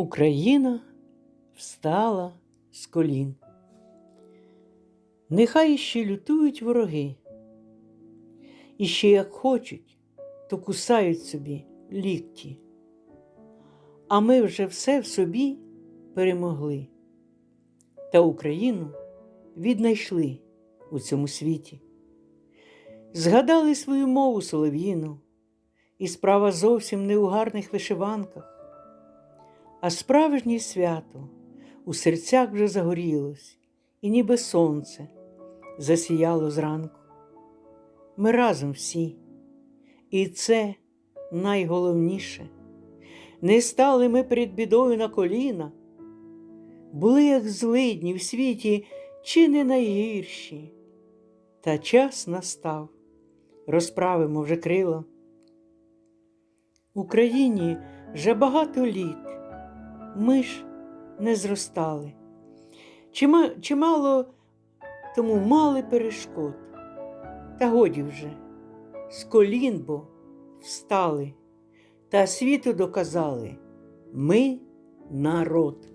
Україна встала з колін. Нехай іще лютують вороги, і ще як хочуть, то кусають собі лікті. А ми вже все в собі перемогли та Україну віднайшли у цьому світі. Згадали свою мову солов'їну, і справа зовсім не у гарних вишиванках, а справжнє свято у серцях вже загорілось, і ніби сонце засіяло зранку. Ми разом всі, і це найголовніше. Не стали ми перед бідою на коліна, були як злидні в світі, чи не найгірші. Та час настав, розправимо вже крила. Україні вже багато літ, ми ж не зростали. Чимало тому мали перешкод. Та годі вже, з колін бо встали, та світу доказали ми народ.